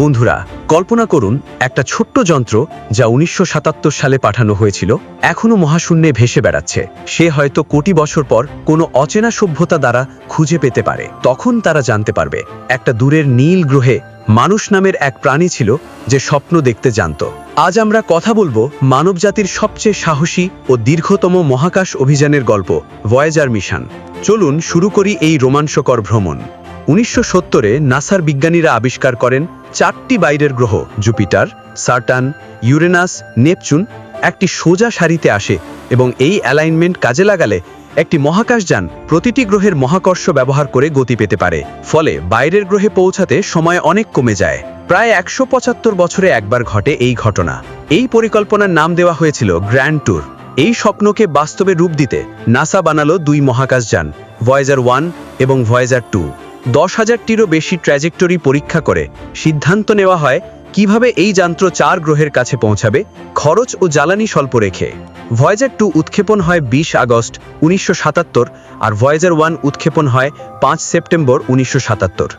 বন্ধুরা, কল্পনা করুন, একটা ছোট্ট যন্ত্র যা উনিশশো সাতাত্তর সালে পাঠানো হয়েছিল, এখনও মহাশূন্যে ভেসে বেড়াচ্ছে। সে হয়তো কোটি বছর পর কোনো অচেনা সভ্যতা দ্বারা খুঁজে পেতে পারে। তখন তারা জানতে পারবে, একটা দূরের নীল গ্রহে মানুষ নামের এক প্রাণী ছিল যে স্বপ্ন দেখতে জানত। আজ আমরা কথা বলব মানবজাতির সবচেয়ে সাহসী ও দীর্ঘতম মহাকাশ অভিযানের গল্প ভয়েজার মিশন চলুন শুরু করি এই রোমাঞ্চকর ভ্রমণ। উনিশশো সত্তরে নাসার বিজ্ঞানীরা আবিষ্কার করেন চারটি বাইরের গ্রহ, জুপিটার, সার্টান, ইউরেনাস, নেপচুন, একটি সোজা সারিতে আসে এবং এই অ্যালাইনমেন্ট কাজে লাগালে একটি মহাকাশযান প্রতিটি গ্রহের মহাকর্ষ ব্যবহার করে গতি পেতে পারে, ফলে বাইরের গ্রহে পৌঁছাতে সময় অনেক কমে যায়। প্রায় একশো পঁচাত্তর বছরে একবার ঘটে এই ঘটনা। এই পরিকল্পনার নাম দেওয়া হয়েছিল গ্র্যান্ড ট্যুর। এই স্বপ্নকে বাস্তবে রূপ দিতে নাসা বানালো দুই মহাকাশযান ভয়েজার ওয়ান এবং ভয়েজার টু। দশ হাজারটিরও বেশি ট্র্যাজেক্টরি পরীক্ষা করে সিদ্ধান্ত নেওয়া হয় কীভাবে এই যন্ত্র চার গ্রহের কাছে পৌঁছাবে, খরচ ও জ্বালানি স্বল্প রেখে। ভয়েজার টু উৎক্ষেপণ হয় বিশ আগস্ট উনিশশো সাতাত্তর আর ভয়েজার ওয়ান উৎক্ষেপণ হয় পাঁচ সেপ্টেম্বর উনিশশো সাতাত্তর।